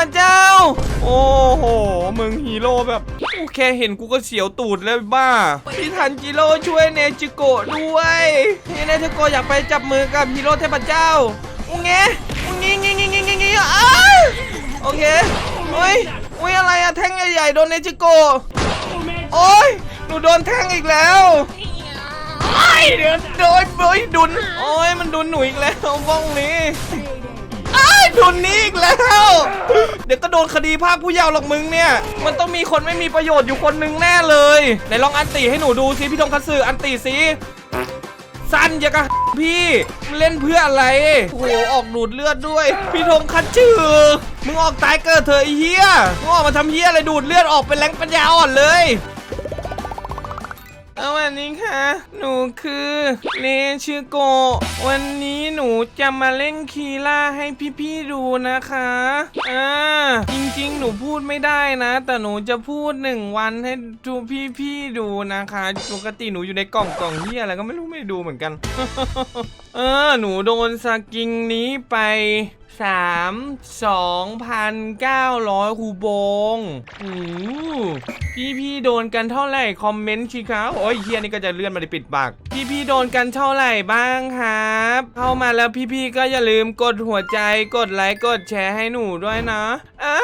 พเจ้า โอ้โห มึงฮีโร่แบบโอเคเห็นกูก็เสียวตูดเลยบ้า พี่ทันจิโร่ช่วยเนจิโกะด้วยนี่เนจิโกะอยากไปจับมือกับฮีโร่เทพเจ้าอุ้งเงี้อุ้งงี้งี้งี้งี้งี้งี้อ้าวโอเคเฮ้ยโอ้ยอะไรอะแท่งใหญ่ๆโดนเนจิโกะโอ้ยหนูโดนแท่งอีกแล้วไอ้ยเดี๋ยวโดนโอ้ยดุนโอ้ยมันดุนหนูอีกแล้วบ้องนี้ายดุนนี้อีกแล้ว เดี๋ยวก็โดนคดีภาคผู้เยาว์หรอกมึงเนี่ย มันต้องมีคนไม่มีประโยชน์อยู่คนหนึ่งแน่เลยไหนลองอันตีให้หนูดูสิพี่ธงคัตสึอันตีสิสั้นอย่ากับพี่เล่นเพื่ออะไรโอ้โหออกดูดเลือดด้วย พี่ธงคัตสึมึงออกตายเกิดเถอะไอ้เหี้ยมึงออกมาทำเหี้ยอะไรดูดเลือดออกเป็นแรงปัญญาอ่อนเลย สวัสดีค่ะ หนูคือเนชิโก วันนี้หนูจะมาเล่นคีล่าให้พี่ๆดูนะคะอ่าจริงๆ หนูพูดไม่ได้นะ แต่หนูจะพูดหนึ่งวันให้ดูพี่ๆดูนะคะ ปกติหนูอยู่ในกล่องกล่องที่อะไรก็ไม่รู้ไม่ดูเหมือนกัน เออ หนูโดนสกิงนี้ไป สามสองพันเก้าร้อยคูโบงโอ้พี่พี่ๆโดนกันเท่าไหร่คอมเมนต์สิครับโอ้ยเฮียนี่ก็จะเลื่อนมาได้ปิดปาก พี่พี่ๆโดนกันเท่าไหร่บ้างครับ เข้ามาแล้วพี่พี่ๆก็อย่าลืมกดหัวใจกดไลค์กดแชร์ให้หนูด้วยนะอ่า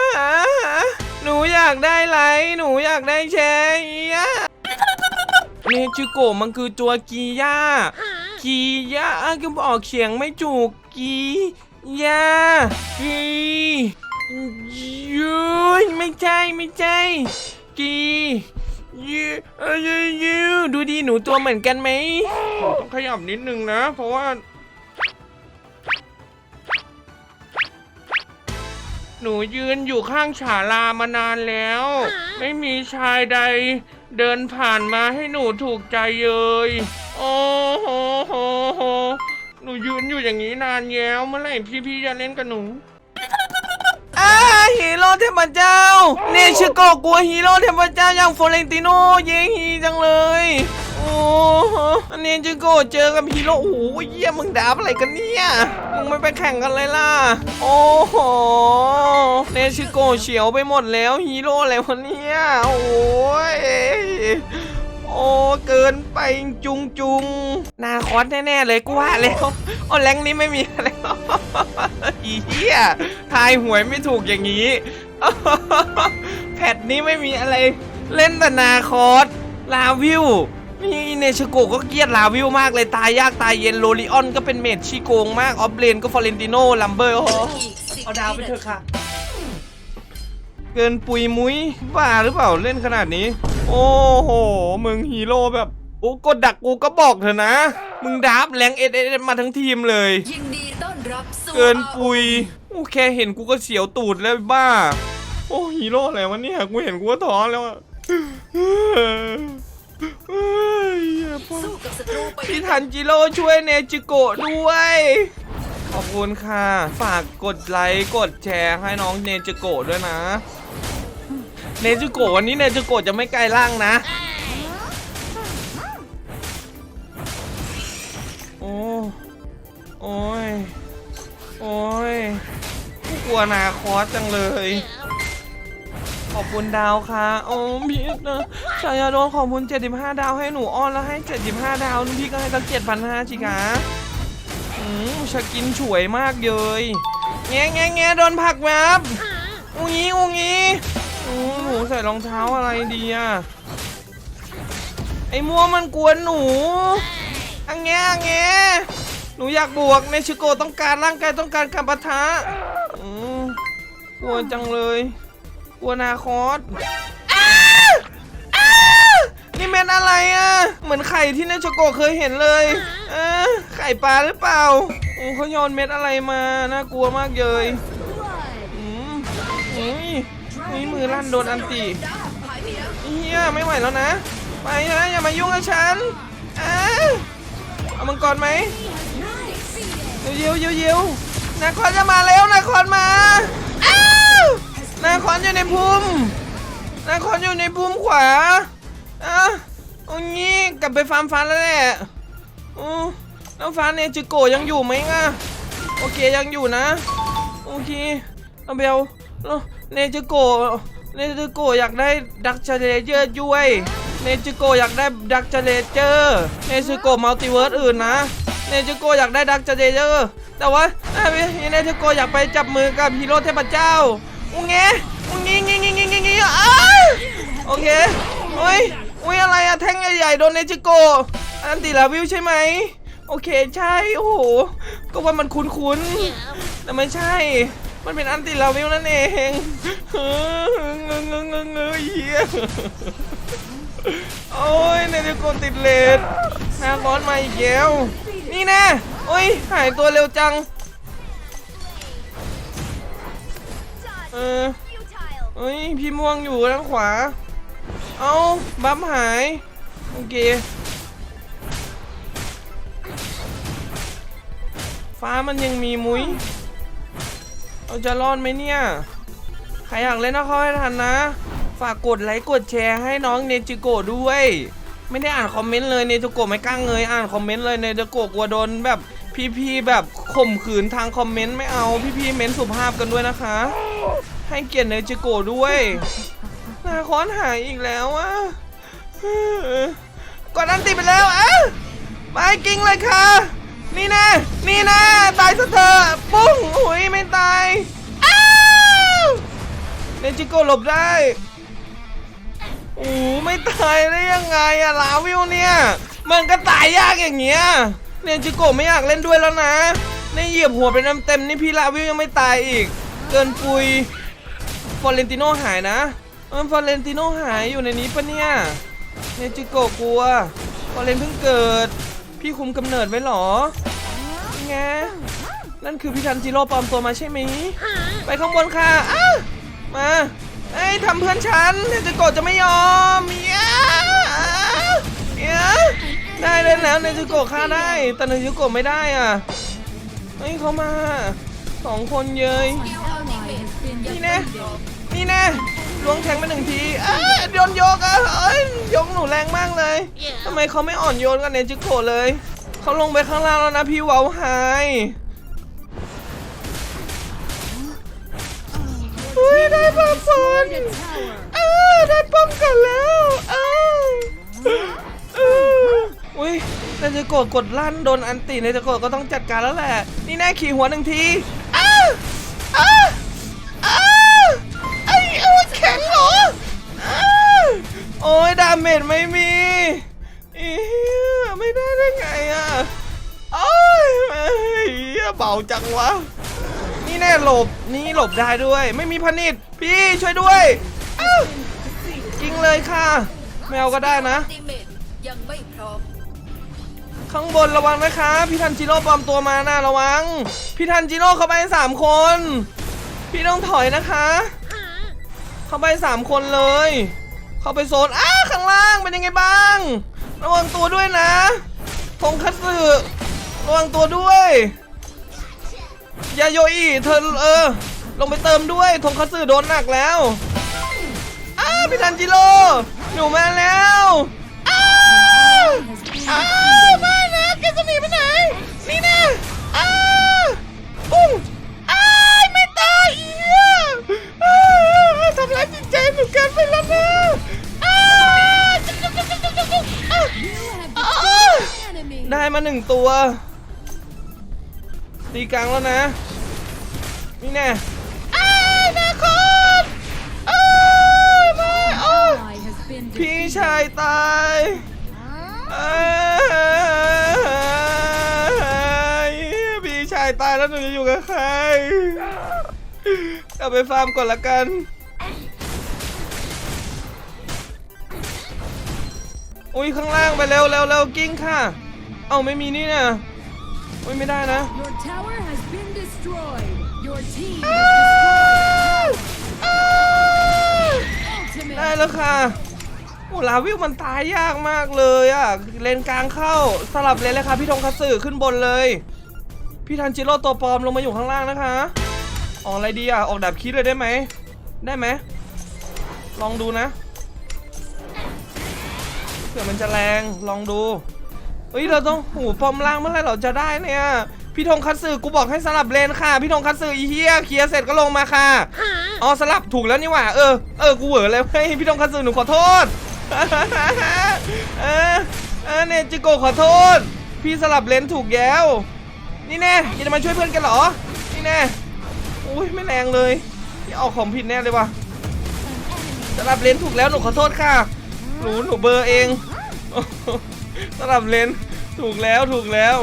หนูอยากได้ไลค์หนูอยากได้แชร์เฮียเนจิโกะมันคือตัวกีย่ากีย่าก็บอกเสียงไม่ถูกกี ย่ากียูไม่ใช่ไม่ใช่กียูเอ้ยยูยูดูดีหนูตัวเหมือนกันไหมต้องขยับนิดนึงนะ เพราะว่า หนูยืนอยู่ข้างฉาลามานานแล้ว ไม่มีชายใด เดินผ่านมาให้หนูถูกใจเลยโอ้โหโหนูยืนอยู่อย่างนี้นานแล้วเมื่อไหร่พี่จะเล่นกับหนู อาฮีโร่เทพเจ้าเนชิโกะกลัวฮีโร่เทพเจ้าอย่างฟลอเรนติโนเย้ฮีจังเลย โอ้โหเนจิโกะเจอกับฮีโร่โอ้โหเยี่ยมึงดาบอะไรกันเนี่ยมึงไม่ไปแข่งกันเลยล่ะ โอ้โหเนชิโกะเฉียวไปหมดแล้วฮีโร่อะไรวะเนี่ยโอ้ย โอ้เกินไปจุงจุงๆนาคอสแน่ๆเลยกูว่าแล้วโอ้แรงนี้ไม่มีอะไรอีเหี้ยทายหวยไม่ถูกอย่างนี้แพทนี้ไม่มีอะไร เล่นแต่นาคอสลาวิวนี่เนชโกก็เกลียดลาวิวมากเลยตายยากตายเย็นโรลิออนก็เป็นเมดชีโกงมากออฟเลนก็ฟอเรนติโนลัมเบอร์โอ้โหเอาดาวไปเถอะค่ะ เกินปุยมุ้ยบ้าหรือเปล่าเล่นขนาดนี้ โอ้โห มึงฮีโร่แบบโอ้กดดักกูก็บอกเถอะนะ มึงดับแรงเอเอมาทั้งทีมเลย ยินดีต้อนรับสู่เกินปุยโอเคเห็นกูก็เสียวตูดเลยบ้า โอ้ฮีโร่อะไรวะเนี่ย กูเห็นกูก็ท้อแล้วอะเฮ้ยพ่อสู้กับศัตรูไปพี่ทันจิโร่ช่วยเนจิโกะด้วย ขอบคุณค่ะ ฝากกดไลค์ กดแชร์ให้น้องเนจิโกะด้วยนะ เนจิโกะวันนี้เนจิโกะจะไม่ไกลล่างนะ โอ้โอ้ย โอ้ยกูกลัวนาคอสจังเลย ขอบคุณดาวค่ะ โอ้พี่นะชายาโดนขอบคุณ 75 ดาวให้หนูอ้อนแล้วให้ 75 ดาวพี่ก็ให้ตั้ง7,500จิกะอืมสกินฉวยมากเลยแง่แง่แง่โดนผักแวบอุ้งงี้อุ้งงี้ อืมหนูใส่รองเท้าอะไรดีอะไอ้มัวมันกวนหนูอังแงอังแงหนูอยากบวกในชิโกต้องการร่างกายต้องการการปะทะอืมกลัวจังเลยกลัวนาคอสนี่เม็ดอะไรอะ เหมือนไข่ที่ในชโกะเคยเห็นเลยเออไข่ปลาหรือเปล่าโอ้เขาโยนเม็ดอะไรมา น่ากลัวมากเลยอืมอ ยนี่มือลั่นโดนอันตีเฮียไม่ไหวแล้วนะไปนะอย่ามายุ่งกับฉันอ้าเอามังกรไหมเยียวเยียวเยียวนาคอนจะมาแล้วนาคอนมาอ้าวนาคอนอยู่ในพุ่มนาคอนอยู่ในพุ่มขวาอะโอ้งี้กลับไปฟาร์มฟ้าแล้วแหละอือแล้วฟ้าเนจิโกยังอยู่ไหมอะโอเคยังอยู่นะโอเคเราเบลแล้ว เนจิโกเนจิโกอยากได้ดักเจเลเจอร์ด้วยเนจิโกอยากได้ดักเจเลเจอร์เนจิโกมัลติเวิร์สอื่นนะเนจิโกอยากได้ดักเจเลเจอร์แต่ว่าเอ้เนจิโกอยากไปจับมือกับฮีโร่เทพเจ้าอุ้งเงี้อุ้งงี้งี้งี้งี้งี้งี้อ้าวโอเคโอ้ยอุ้ยอะไรอะแท่งใหญ่ๆโดนเนจิโกอันติลาวิวใช่ไหมโอเคใช่โอ้โหก็ว่ามันคุ้นๆแต่ไม่ใช่ มันเป็นอันติลาวิลนั่นเองเฮ้อเงงเงงเงงเงยเหี้ยโอ้ยในเดโกนติดเลดนาคอนมาอีกแล้วนี่แน่โอ้ยหายตัวเร็วจัง เออเอ้ยพี่ม่วงอยู่ด้านขวา เอาบัฟหาย โอเคฟ้ามันยังมีมุ้ย เราจะรอดไหมเนี่ย ใครอยากเล่นก็เข้าให้ทันนะ ฝากกดไลค์กดแชร์ให้น้องเนจิโกะด้วย ไม่ได้อ่านคอมเมนต์เลยเนจิโกะไม่กล้าเงยอ่านคอมเมนต์เลยเนจิโกะกลัวโดนแบบพี่ๆแบบข่มขืนทางคอมเมนต์ไม่เอาพี่ๆเม้นสุภาพกันด้วยนะคะ ให้เกียรติเนจิโกะด้วยนาคอนหายอีกแล้วอะกดอันติไปแล้วอะไปกิ้งเลยค่ะ นี่แนะนี่แนะตายซะเถอะปุ้งหุยไม่ตายอ้าวเนจิโกะหลบได้โอ้ไม่ตายได้ยังไงอะลาวิวเนี่ย มันก็ตายยากอย่างเงี้ยเนจิโกะไม่อยากเล่นด้วยแล้วนะในเหยียบหัวไปน้ำเต็มนี่พี่ลาวิวยังไม่ตายอีก เกินปุยฟอเรนติโนหายนะเออฟอเรนติโนหายอยู่ในนี้ปะเนี่ยเนจิโกะกลัวฟอเรนเพิ่งเกิด พี่คุมกำเนิดไว้เหรอไงนั่นคือพี่ทันจิโร่ปลอมตัวมาใช่ไหมไปข้างบนค่ะอ้ามาเอ้ทำเพื่อนฉันเนจิโกะจะไม่ยอมเมียเมียได้ได้แล้วเนจิโกะฆ่าได้ แต่เนจิโกะไม่ได้อะเฮ้เขามาสองคนเยยนี่แน่นี่แน่ล้วงแทงไปหนึ่งทีอ้ยโยนโยกอะ แรงมากเลยทำไมเขาไม่อ่อนโยนกับเนจิโกะเลย เขาลงไปข้างล่างแล้วนะพี่เวาไฮเฮ้ยได้ป้อมก่อนเออได้ป้อมก่อนแล้วเออเอออุ้ยเนจิโกะกดลั่นโดนอันติเนจิโกะก็ต้องจัดการแล้วแหละ นี่แน่ขี่หัวหนึ่งที โอ้ยดาเมจไม่มีอีเหี้ยไม่ได้ได้ไงอะโอ้ยเฮียเบาจังวะ นี่แน่หลบ นี่หลบได้ด้วย ไม่มีพนิดพี่ช่วยด้วยอ้าวกิงเลยค่ะ แมวก็ได้นะ ติเมตยังไม่พร้อม ข้างบนระวังนะคะ พี่ทันจิโร่ปลอมตัวมานะระวัง พี่ทันจิโร่เข้าไปสามคน พี่ต้องถอยนะคะ เข้าไปสามคนเลย เข้าไปโซนอ้าข้างล่างเป็นยังไงบ้าง ระวังตัวด้วยนะทงคัตสึระวังตัวด้วยยาโยอิเธอเออ ลงไปเติมด้วยทงคัตสึโดนหนักแล้วอ้าพี่ทันจิโร่หนูมาแล้วอ้าอ้าไม่นะแกจะหนีไปไหนนี่นะอ้าปุ้งอ้าไม่ตายเอียอ้าทำร้ายจิตใจ มาหนึ่งตัว ตีกลางแล้วนะ นี่แน่อ้ายนาคอนอ้ายไม่อ้ายพี่ชายตายอ้ายพี่ชายตายแล้วหนูจะอยู่กับใครกลับไปฟาร์มก่อนละกันอุ้ยข้างล่างไปเร็วเร็วเร็วกิ้งค่ะ เอ้าไม่มีนี่นะอุ้ยไม่ได้นะ Your tower has been destroyed. Your team อ้า has วอ้าว destroyed. ได้ Ultimate. แล้วค่ะโอ้ลาวิวมันตายยากมากเลยอะเลนกลางเข้าสลับเลนเลยค่ะพี่ธงคัตสึขึ้นบนเลย พี่ทันจิโร่ตัวปลอมลงมาอยู่ข้างล่างนะคะออกอะไรดีอะออกดาบคิดเลยได้ไหม ได้ไหม ลองดูนะเผื่อมันจะแรงลองดู เฮ้ยเราต้องหูปลอมล่างเมื่อไหรเราจะได้เนี่ย พี่ธงคัตสึกูบอกให้สลับเลนค่ะ พี่ธงคัตสึอีเฮียเคลียร์เสร็จก็ลงมาค่ะอ๋อสลับถูกแล้วนี่หว่าเออเออกูเหวอเลยเฮ้ยพี่ทงคัตสึหนูขอโทษเออเออเนจิโกะขอโทษ พี่สลับเลนถูกแล้วนี่แน่อยังจะมาช่วยเพื่อนกันเหรอ นี่แน่อุ้ยไม่แรงเลยนี่ออกของผิดแน่เลยว่ะสลับเลนถูกแล้วหนูขอโทษค่ะหนูหนูเบอร์เอง สลับเลนถูกแล้วถูกแล้ว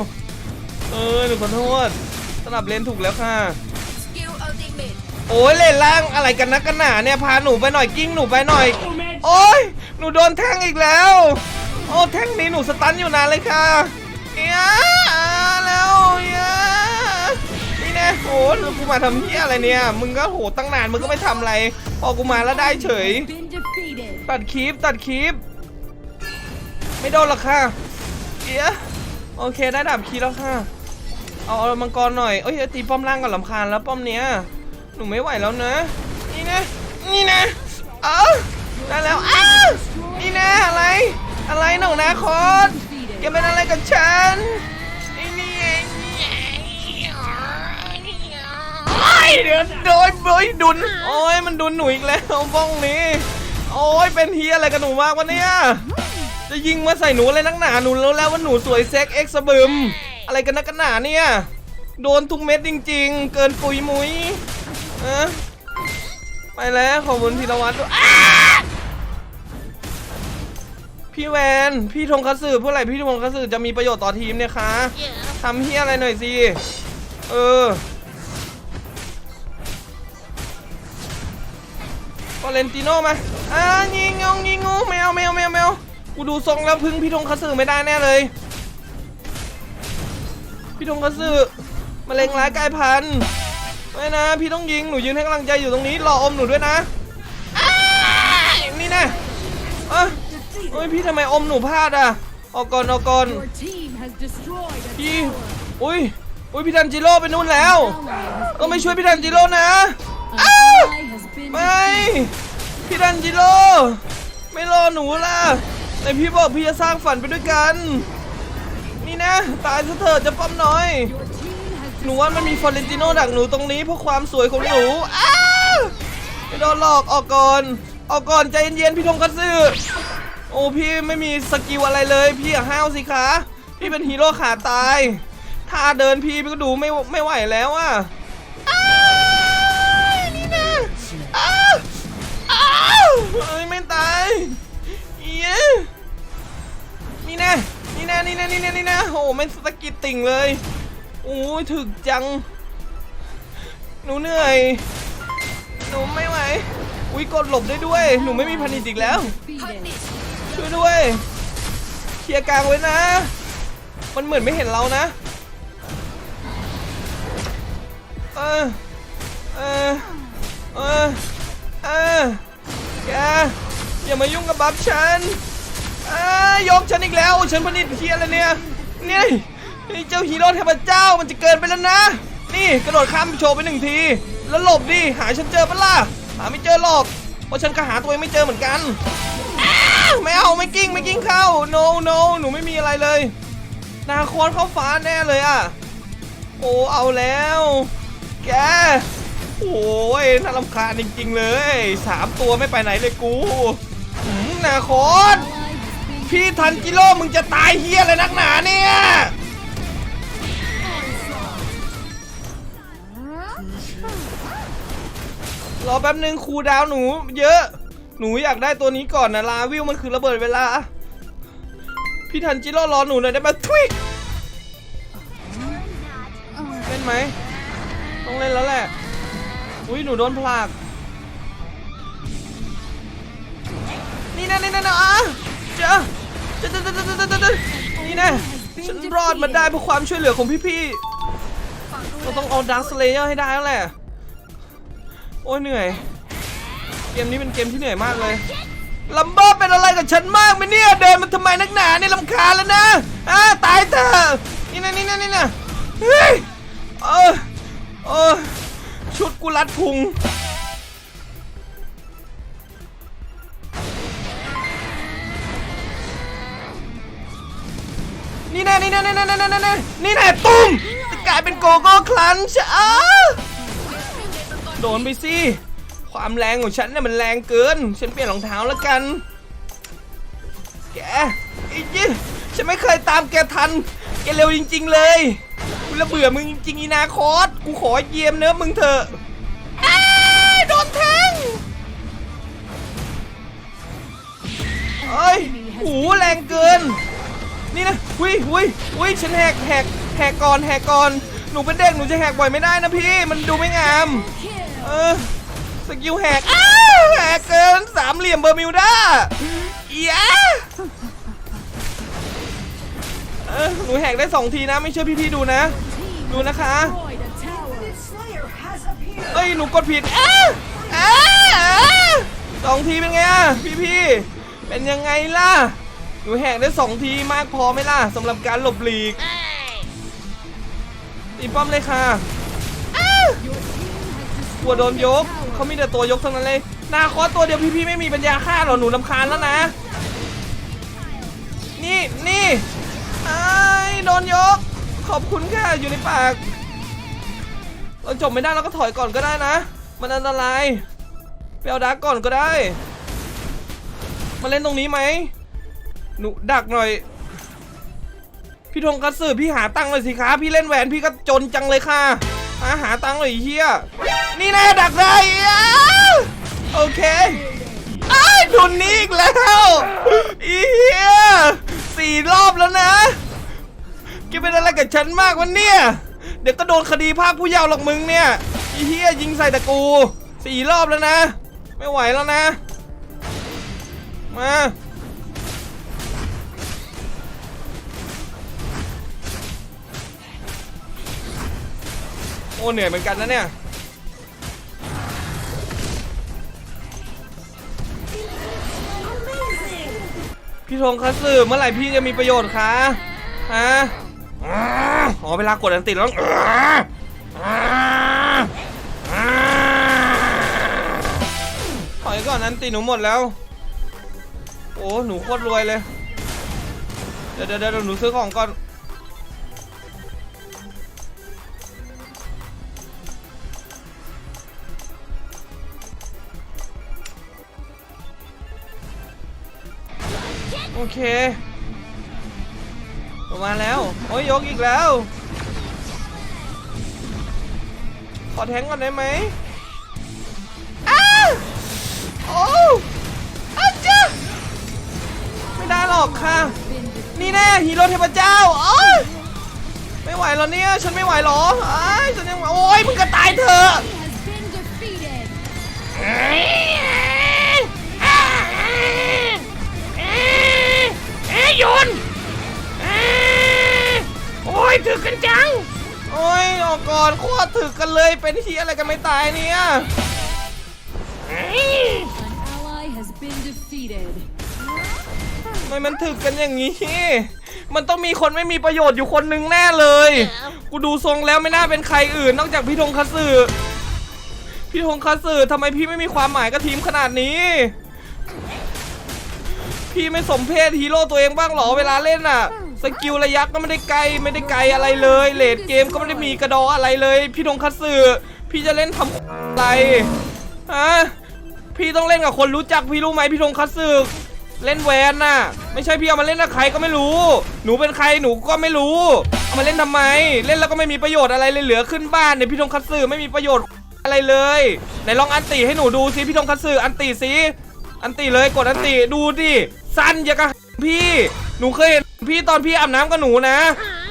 เออหนูขอโทษสลับเลนถูกแล้วค่ะสกิลอัลติเมทโอ้ยเลนล่างอะไรกันนักกันหนาเนี่ยพาหนูไปหน่อยกิ้งหนูไปหน่อย โอ้ยหนูโดนแท่งอีกแล้วโอ้แท่งนี้หนูสตันอยู่นานเลยค่ะเอียแล้วเอียนี่แน่โอ้แล้วกูมาทำเหี้ยอะไรเนี่ย มึงก็โหตั้งนานมึงก็ไม่ทำอะไรพอกูมาแล้วได้เฉย Been defeated. ตัดคลิปตัดคลิป ไม่โดนหรอกค่ะเอียโอเคได้ดับคีแล้วค่ะ เอาเอามังกรหน่อยเอ้ยตีป้อมล่างก่อนลำคาญแล้วป้อมเนี้ยหนูไม่ไหวแล้วนะ นี่นะ นี่นะ เออได้แล้วอ้าวนี่นะอะไร อะไรหนูนะคอนแกเป็นอะไรกับฉันไอ้นี่ไงโอ้ยเดี๋ยวโดนโดยดุน โอ้ยมันดุนหนูอีกแล้วบ้องนี้ โอ้ยเป็นเฮียอะไรกับหนูมากวะเนี่ย จะยิงมาใส่หนูอะไรนักหนาหนูรู้แล้วว่าหนูสวยเซ็กเอ็กซ์สะบึมอะไรกันนักกันหนาเนี่ยโดนทุกเม็ดจริง ๆ เกินปุยมุยเอะไปแล้วขอบคุณธีรวัตรด้วยอ้าพี่แวน พี่ธงคัตสึเพื่ออะไรพี่ธงคัตสึจะมีประโยชน์ต่อทีมเนี่ยคะทำเฮียอะไรหน่อยสิเออ ก็เลนติโน่มาอ่ายิงงงยิงงูไม่เอาไม่เอาไม่เอาไม่เอา กูดูทรงแล้วพึ่งพี่ธงคัตสึไม่ได้แน่เลย พี่ธงคัตสึมะเร็งร้ายกายพันธุ์ไม่นะ พี่ต้องยิงหนูยืนให้กำลังใจอยู่ตรงนี้รออมหนูด้วยนะนี่นะเอ้ยเอ้ยพี่ทำไมอมหนูพลาดอะออกก่อนออกก่อนพี่อุ้ยอุ้ยพี่ดันจิโร่ไปนู่นแล้วก็ไม่ช่วยพี่ดันจิโร่นะไม่พี่ดันจิโร่ไม่รอหนูล่ะ ไหนพี่บอกพี่จะสร้างฝันไปด้วยกัน นี่นะ ตายซะเถอะจะป้อมน้อย หนูว่ามันมีฟอร์เรนติโน่ดักหนูตรงนี้เพราะความสวยของหนูอ้าไม่โดนหลอกออกก่อน ออกก่อนใจเย็นๆพี่ธงคัตสึโอ้พี่ไม่มีสกิลอะไรเลย พี่อย่าห้าวสิคะพี่เป็นฮีโร่ขาตาย ถ้าเดินพี่พี่ก็ดูไม่ไม่ไหวแล้วอะนี่นะอ้าวอ้าวไม่ตายเอี้ นี่นะนี่นะนี่นะนี่นะนี่นะโอ้ไม่สะกิดติ่งเลยโอ้ยถึกจัง หนูเหนื่อย หนูไม่ไหว อุ้ยกดหลบได้ด้วย หนูไม่มีพันิชอีกแล้ว ช่วยด้วยเคลียร์กลางไว้นะ มันเหมือนไม่เห็นเรานะ เออ เออ เออ เออแกอย่ามายุ่งกับบัฟฉัน ยกฉันอีกแล้วฉันผลิตเฮียอะไรเนี่ยนี่นเจ้าฮีโร่เทพเจ้ามันจะเกินไปแล้วนะ นี่กระโดดข้ามโชว์ไปหนึ่งที แล้วหลบดิหาฉันเจอปะล่ะหาไม่เจอหรอกเพราะฉันก็หาตัวเองไม่เจอเหมือนกันไม่เอาไม่กิ้งไม่กิ้งเข้า no no หนูไม่มีอะไรเลย นาคอนเข้าฟ้าแน่เลยอะโอ้เอาแล้ว แกโอ้ยน่ารำคาญจริงๆเลยสามตัวไม่ไปไหนเลยกูนาคอน พี่ทันกิโลมึงจะตายเฮียเลยนักหนาเนี่ยรอแป๊บนึงครูดาวหนู เยอะ หนูอยากได้ตัวนี้ก่อนนะลาวิวมันคือระเบิดเวลา พี่ทันจิโร่รอหนูหน่อยได้ไหมทุยเล่นไหมต้องเล่นแล้วแหละ อุ้ยหนูโดนผลักนี่นะนี่นะนะอะเจ้า นี่นะฉันรอดมาได้เพราะความช่วยเหลือของพี่ๆเราต้องเอาดักสเลเยอร์ให้ได้แล้วแหละ โอ้ยเหนื่อย เกมนี้เป็นเกมที่เหนื่อยมากเลยลัมเบอร์เป็นอะไรกับฉันมากไหมเนี่ย เดินมาทำไมนักหนาเนี่ยลำคาแล้วนะอ่าตายเถอะนี่นะนี่นะนี่นะเฮ้ยเออเออชุดกูรัดพุง นี่แน่นี่แน่นี่แน่นี่แน่นี่แน่นี่แน่ตุ้มจะกลายเป็นโกโก้คลันช์อ้าโดนไปสิความแรงของฉันเนี่ยมันแรงเกิน ฉันเปลี่ยนรองเท้าแล้วกัน แกอีจิฉันไม่เคยตามแกทัน แกเร็วจริง ๆ เลยกูระเบื่อมึงจริงๆอีนาคอสกูขอเยี่ยมเนื้อมึงเถอะโดนแทงเอ้ยโอ้โหแรงเกิน นี่นะหุยหุยหุยฉันแหกแหกแหกก่อนแหกก่อน หนูเป็นเด็กหนูจะแหกบ่อยไม่ได้นะพี่ มันดูไม่งาม เออสกิลแหกอ้าวแหกเกินสามเหลี่ยมเบอร์มิวด้าเอียเออหนูแหกได้สองทีนะ ไม่เชื่อพี่ๆดูนะ ดูนะคะเอ้ยหนูกดผิดอ้าอ้าสองทีเป็นไงอะพี่พี่ๆเป็นยังไงล่ะ หนูแหกได้สองทีมากพอไหมล่ะสำหรับการหลบหลีกตีป้อมเลยค่ะอ้า Your team has ตัวโดนยก เขามีแต่ตัวยกเท่านั้นเลยนาคอตัวเดียวพี่ๆไม่มีปัญญาฆ่าหรอหนูลำคาญแล้วนะ นี่นี่ไอ้โดนยก ขอบคุณค่ะอยู่ในปาก เราจบไม่ได้เราก็ถอยก่อนก็ได้นะ มันอันตรายไปเอาดักก่อนก็ได้ มาเล่นตรงนี้ไหม หนูดักหน่อย พี่ธงกระสือพี่หาตังค์หน่อยสิคะพี่เล่นแหวนพี่ก็จนจังเลยค่ะหาหาตังค์หน่อยเฮียนี่แน่ดักได้อาโอเคไอ้ทุนนี้อีกแล้วอีเฮียสี่รอบแล้วนะแกเป็นอะไรกับฉันมากวันเนี่ยเดี๋ยวก็โดนคดีภาคผู้เยาว์หรอกมึงเนี่ยอีเฮียยิงใส่ตะกูสี่รอบแล้วนะ ไม่ไหวแล้วนะ มา อ้เหนื่อยเหมือนกันนะเนี่ยพี่ธงคัตสึเมื่อไหร่พี่จะมีประโยชน์คะฮะอ๋อเวลากดอันติดแล้วต้อถอยก่อนอันติหนูหมดแล้ว โอ้หนูโคตรรวยเลย เดี๋ยวเดี๋ยวหนูซื้อของก่อน โอเคมาแล้ว โอ้ยยกอีกแล้ว ขอแทงก่อนได้ไหมอ้าวโอ้อาจ้าไม่ได้หรอกค่ะ นี่แน่ฮีโร่เทพเจ้าโอ้ยไม่ไหวแล้วเนี่ย ฉันไม่ไหวหรอไอ้ฉันยังโอ้ยมึงก็ตายเถอะ Has been defeated. เอ้ยยนโอ้ยถึกกันจัง โอ้ยออกก่อนโคตรถึกกันเลยเป็นที่อะไรกันไม่ตายเนี่ย An ally has been defeated. ทำไมมันถึกกันอย่างนี้ มันต้องมีคนไม่มีประโยชน์อยู่คนหนึ่งแน่เลย กูดูทรงแล้วไม่น่าเป็นใครอื่น นอกจากพี่ธงคัตสึพี่ธงคัตสึทำไมพี่ไม่มีความหมายกับทีมขนาดนี้ พี่ไม่สมเพศฮีโร่ตัวเองบ้างหรอเวลาเล่นอะ สกิลระยะก็ไม่ได้ไกลไม่ได้ไกลอะไรเลยเลดเกมก็ไม่ได้มีกระดออะไรเลย พี่ธงคัตสึพี่จะเล่นทำอะไรฮะพี่ต้องเล่นกับคนรู้จักพี่รู้ไหมพี่ธงคัตสึเล่นแวนน่ะ ไม่ใช่พี่เอามาเล่นกับใครก็ไม่รู้ หนูเป็นใครหนูก็ไม่รู้เอามาเล่นทำไม เล่นแล้วก็ไม่มีประโยชน์อะไรเลยเหลือขึ้นบ้านเนี่ยพี่ธงคัตสึไม่มีประโยชน์อะไรเลยไหนลองอันติให้หนูดูซิพี่ธงคัตสึอันติซิ อันติเลยกดอันติดูดิสั้นอย่ากับพี่ หนูเคยเห็นพี่ตอนพี่อาบน้ำกับหนูนะ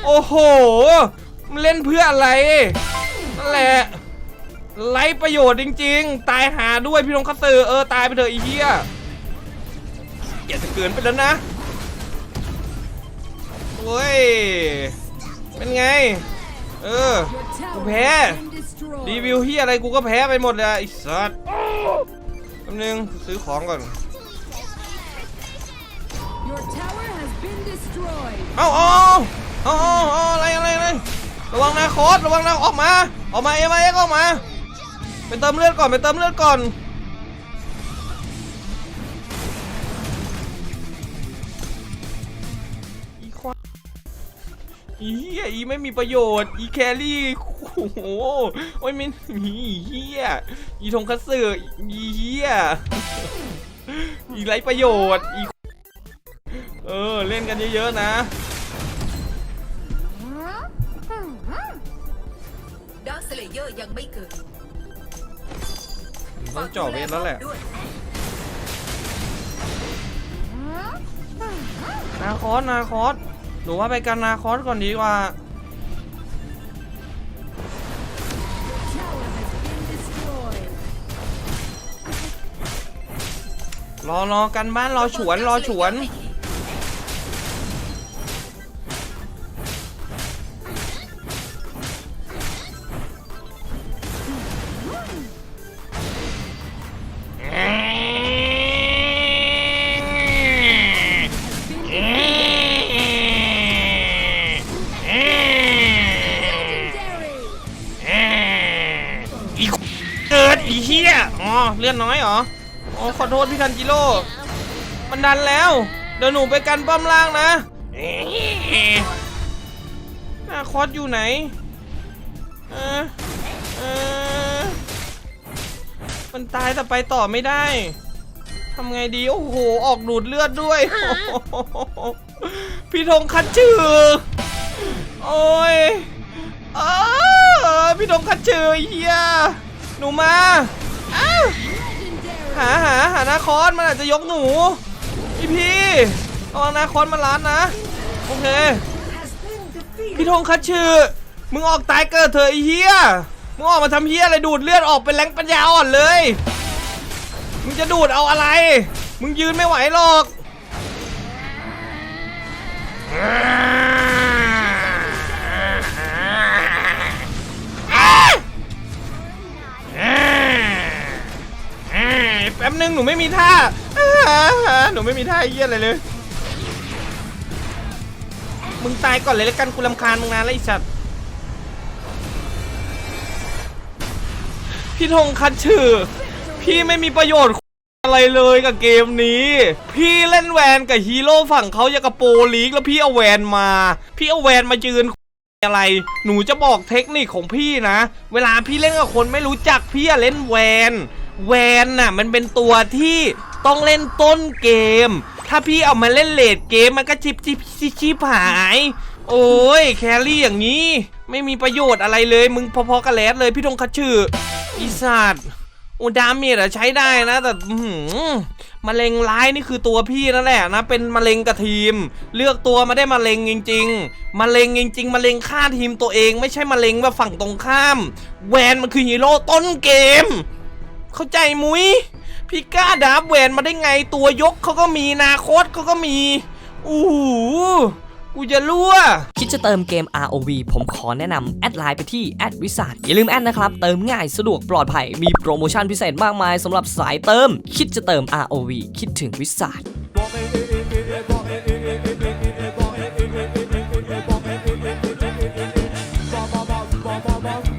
โอ้โห มันเล่นเพื่ออะไร นั่นแหละไรประโยชน์จริง ๆ ตายหาด้วยพี่ธงคัตสึเออตายไปเถอะไอีเหี้ยอย่าจะเกินไปแล้วนะโอ้ย เป็นไง เออ Your tower Prepare. has been destroyed. รีวิวเฮียอะไรกูก็แพ้ไปหมดเลยไอ้สัส ป๊บนึงซื้อของก่อน Your tower has been destroyed. เอาเอาเอาเอาเอาอะไรอะไรอะไรระวังนะโคอสระวังนะออกมา ออกมาเอ็มไอเอ็กออกมา ไปเติมเลือดก่อนไปเติมเลือดก่อน อีควายอีอีเฮียอีไม่มีประโยชน์อีแครี่โอ้โหโอ้ยไม่อีเฮียอีทงคัตสึอีเฮียอีไรประโยชน์อีเออเล่นกันเยอะๆนะดักสเลเยอร์ยังไม่เกิดต้องจ่อเวทแล้วแหละด้วยนาคอสนาคอส หนูว่าไปกันนาคอสก่อนดีกว่า รอรอกันบ้านรอฉวนรอฉวน ษพี่คันจิโร่ มันดันแล้ว เดี๋ยวหนูไปกันป้อมล่างนะหน้าคอสอยู่ไหนเออเออมันตายแต่ไปต่อไม่ได้ ทำไงดี โอ้โห ออกดูดเลือดด้วย พี่ธงคัดชื่อ โอ้ยเออพี่ธงคัดชื่อเฮียหนูมา หาหาหานาคอนมันอาจจะยกหนูพี่พี่ระวังนาคอนมาล้านนะ โอเค พี่ธงคัดชื่อมึงออกตายเกิดเถอะไอ้เฮียมึงออกมาทำเฮียอะไรดูดเลือดออกเป็นแรงปัญญาอ่อนเลย มึงจะดูดเอาอะไร มึงยืนไม่ไหวหรอก บนึงหนูไม่มีท่าหนูไม่มีท่าเยี่ยอะไรเลย มึงตายก่อนเลยแล้วกันกูรำคาญมึงนานแล้วไอ้สัตว์พี่ธงคัดชื่อ พี่ไม่มีประโยชน์อะไรเลยกับเกมนี้ พี่เล่นแวนกับฮีโร่ฝั่งเขาอย่างกับโปรลีกแล้วพี่เอาแวนมา พี่เอาแวนมายืนอะไร หนูจะบอกเทคนิคของพี่นะ เวลาพี่เล่นกับคนไม่รู้จักพี่อะเล่นแวน แวนน่ะมันเป็นตัวที่ต้องเล่นต้นเกม ถ้าพี่เอามาเล่นเลดเกมมันก็ชิบชิบชิบชิบหาย โอ้ยแครี่อย่างนี้ ไม่มีประโยชน์อะไรเลยมึงพอๆกับแรดเลยพี่ธงคัดชื่ออีสัตว์โอ้ดาเมจอะใช้ได้นะ แต่หือมะเร็งร้ายนี่คือตัวพี่นั่นแหละนะ เป็นมะเร็งกับทีม เลือกตัวมาได้มะเร็งจริง ๆมะเร็งจริง ๆมะเร็งฆ่าทีมตัวเอง ไม่ใช่มะเร็งแบบฝั่งตรงข้าม แวนมันคือฮีโร่ต้นเกม เข้าใจมุ้ยพี่กล้าดาบแวนมาได้ไงตัวยกเขาก็มีนาโคตเขาก็มีอู้หูกูจะรั่ว คิดจะเติมเกม ROV ผมขอแนะนำแอดไลน์ไปที่แอดวิสาอย่าลืมแอดนะครับ เติมง่ายสะดวกปลอดภัย มีโปรโมชั่นพิเศษมากมายสำหรับสายเติม คิดจะเติม ROV คิดถึงวิสา